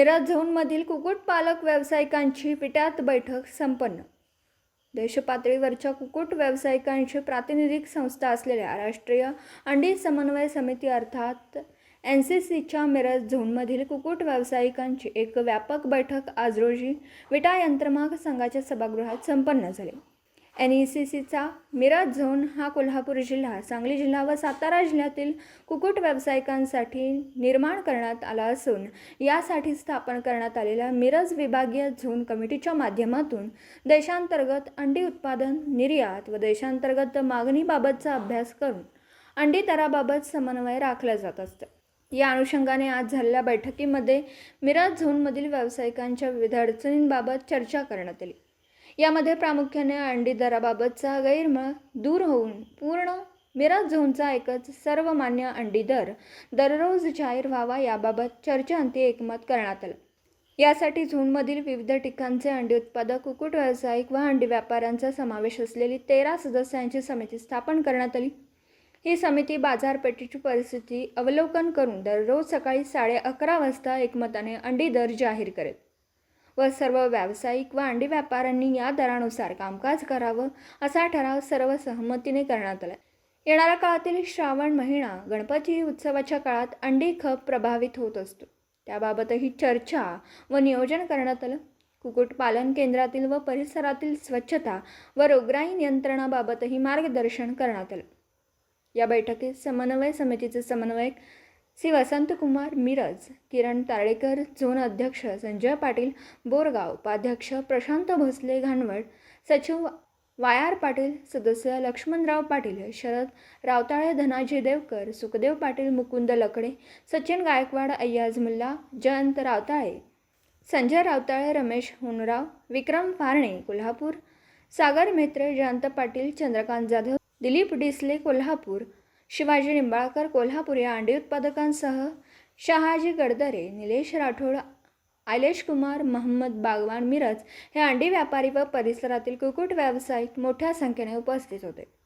मिरज झोनमधील कुक्कुटपालक व्यावसायिकांची पिट्यात बैठक संपन्न. देशपातळीवरच्या कुक्कुट व्यावसायिकांची प्रातिनिधिक संस्था असलेल्या राष्ट्रीय अंडी समन्वय समिती अर्थात एन सी सीच्या मिरज झोनमधील कुक्कुट व्यावसायिकांची एक व्यापक बैठक आज रोजी विटा यंत्रमाग संघाच्या सभागृहात संपन्न झाली. एन ई सी सीचा मिराज झोन हा कोल्हापूर जिल्हा सांगली जिल्हा व सातारा जिल्ह्यातील कुक्कुट व्यावसायिकांसाठी निर्माण करण्यात आला असून यासाठी स्थापन करण्यात आलेल्या मिरज विभागीय झोन कमिटीच्या माध्यमातून देशांतर्गत अंडी उत्पादन निर्यात व देशांतर्गत मागणीबाबतचा अभ्यास करून अंडी दराबाबत समन्वय राखला जात असतं. या अनुषंगाने आज झालेल्या बैठकीमध्ये मिराज झोनमधील व्यावसायिकांच्या विविध अडचणींबाबत चर्चा करण्यात आली. यामध्ये प्रामुख्याने अंडी दराबाबतचा गैरमळ दूर होऊन पूर्ण मिराज झोनचा एकच सर्वमान्य अंडी दर दररोज जाहीर व्हावा याबाबत चर्चांती एकमत करण्यात आलं. यासाठी झोनमधील विविध ठिकाणचे अंडी उत्पादक कुक्कुट व्यावसायिक व अंडी व्यापाऱ्यांचा समावेश असलेली तेरा सदस्यांची समिती स्थापन करण्यात आली. ही समिती बाजारपेठेची परिस्थिती अवलोकन करून दररोज सकाळी साडे अकरा वाजता एकमताने अंडी दर जाहीर करेल. व सर्व व्यावसायिक व अंडी व्यापाऱ्यांनी या दरानुसार कामकाज करावं असा ठराव सर्व सहमतीने करण्यात आला येणाऱ्या काळातील श्रावण महिना गणपती उत्सवाच्या काळात अंडी खप प्रभावित होत असतो. त्याबाबतही चर्चा व नियोजन करण्यात आलं. कुक्कुटपालन केंद्रातील व परिसरातील स्वच्छता व रोगराई नियंत्रणाबाबतही मार्गदर्शन करण्यात आलं. या बैठकीत समन्वय समितीचे समन्वयक श्री वसंतकुमार मिरज किरण तारेकर झोन अध्यक्ष संजय पाटील बोरगाव उपाध्यक्ष प्रशांत भोसले घाणवड सचिव वायार पाटील सदस्य लक्ष्मणराव पाटील शरद रावताळे धनाजी देवकर सुखदेव पाटील मुकुंद लकडे सचिन गायकवाड अय्याज मुल्ला जयंत रावताळे संजय रावताळे रमेश हुनराव विक्रम फारणे कोल्हापूर सागर मेत्रे जयंत पाटील चंद्रकांत जाधव दिलीप डिसले कोल्हापूर शिवाजी निंबाळकर कोल्हापूर या अंडी उत्पादकांसह शहाजी गडदरे निलेश राठोड आयलेश कुमार महम्मद बागवान मिरज हे अंडी व्यापारी व परिसरातील कुक्कुट व्यावसायिक मोठ्या संख्येने उपस्थित होते.